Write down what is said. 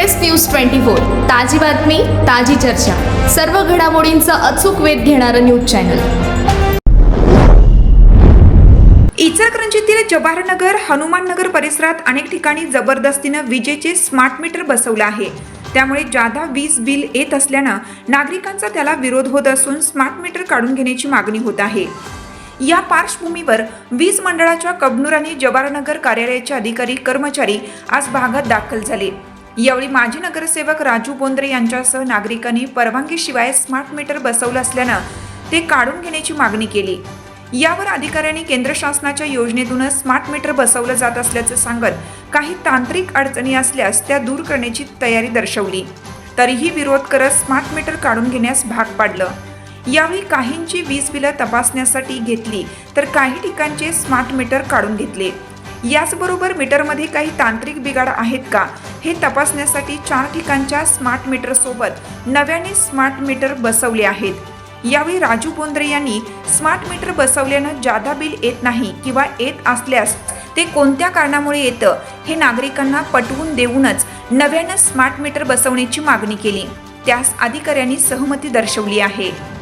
News twenty four. ताजी बातमी ताजी चर्चा. सर्व घडामोडींचा अचूक वेध घेणारं न्यूज चॅनल. इचलकरंजीतील जवाहरनगर हनुमाननगर परिसरात अनेक ठिकाणी जबरदस्तीनं विजेचे स्मार्ट मीटर बसवलं आहे. त्यामुळे जादा वीज बिल येत असल्यानं नागरिकांचा त्याला विरोध होत असून स्मार्ट मीटर काढून घेण्याची मागणी होत आहे. या पार्श्वभूमीवर वीज मंडळाच्या कबनूर आणि जवाहरनगर कार्यालयाचे अधिकारी कर्मचारी आज भागात दाखल झाले. यावेळी माजी नगरसेवक राजू बोंद्रे यांच्यासह नागरिकांनी परवानगीशिवाय स्मार्ट मीटर बसवलं असल्यानं ते काढून घेण्याची मागणी केली. यावर अधिकाऱ्यांनी केंद्र शासनाच्या योजनेतूनच स्मार्ट मीटर बसवलं जात असल्याचं सांगत काही तांत्रिक अडचणी असल्यास त्या दूर करण्याची तयारी दर्शवली. तरीही विरोध करत स्मार्ट मीटर काढून घेण्यास भाग पाडलं. यावेळी काहींची वीज बिलं तपासण्यासाठी घेतली तर काही ठिकाणचे स्मार्ट मीटर काढून घेतले. याचबरोबर मीटरमध्ये काही तांत्रिक बिघाड आहेत का? हे तपासण्यासाठी चार ठिकाणच्या स्मार्ट मीटरसोबत नव्याने स्मार्ट मीटर बसवले आहेत. यावेळी राजू बोंद्रे यांनी स्मार्ट मीटर बसवल्यानं जादा बिल येत नाही किंवा येत असल्यास ते कोणत्या कारणामुळे येतं हे नागरिकांना पटवून देऊनच नव्यानं स्मार्ट मीटर बसवण्याची मागणी केली. त्यास अधिकाऱ्यांनी सहमती दर्शवली आहे.